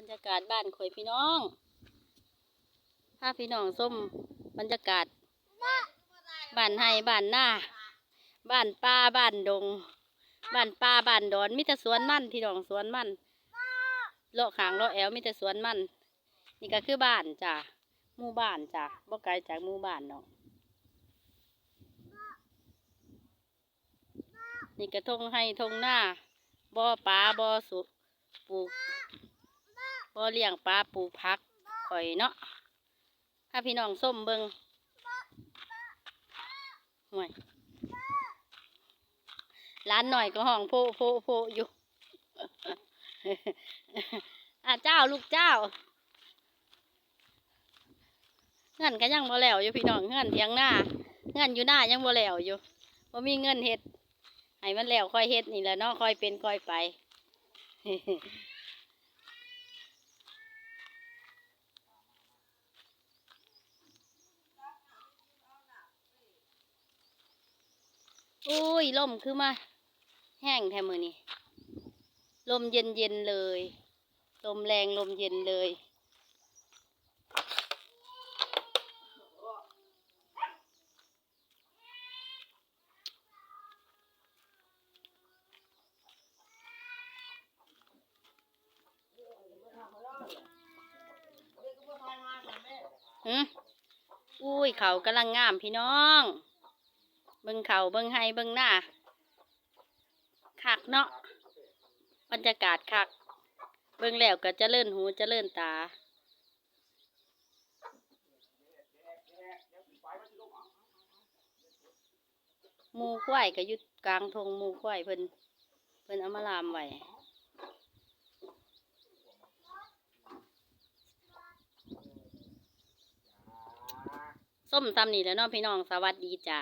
บรรยากาศบ้านข่อยพี่น้องพาพี่น้องส้มบรรยากาศ บ้านไห้บ้านหน้า บ้านป่าบ้านดง บ้านป่าบ้านดอนมีแต่สวนมั่นพี่น้องสวนมั่นเลาะขางเลาะแอวมีแต่สวนมั่นนี่ก็คือบ้านจ้ะหมู่บ้านจ้ะบ่ไกลจากหมู่บ้านเนาะนี่ก็ทงให้ทงหน้าบ่อปลาบ่อสุปลูก บ่อเลี้ยงปลาปูพักข่อยเนาะถ้าพี่น้องส้มเบิงห่วยร้านหน่อยก็ห้องโพโพโพอยู่อะเจ้าลูกเจ้าเงินก็ยังบ่แล้วอยู่พี่น้องเงินเทียงหน้าเงินอยู่หน้ายังบ่แล้วอยู่บ่มีเงินเฮ็ดให้มันแล้วค่อยเฮ็ดนี่แหละเนาะค่อยเป็นค่อยไป อุ้ยลมคือมา แห้งแทมือนี่ลมเย็นเย็นเลย ลมแรงลมเย็นเลยหืมอุ้ยเขากำลังงามพี่น้อง เบิ่งเขาเบิ่งไฮเบิ่งหน้าคักเนาะบรรยากาศคัก เบิ่งแล้วก็จะเลื่อนหูจะเลื่อนตา หมูควายก็ยุดกลางทงหมูควายเพิ่นเพิ่นเอามาลามไว้ส้มตำนี่แหล้วเนาะพี่น้องสวัสดีจ้า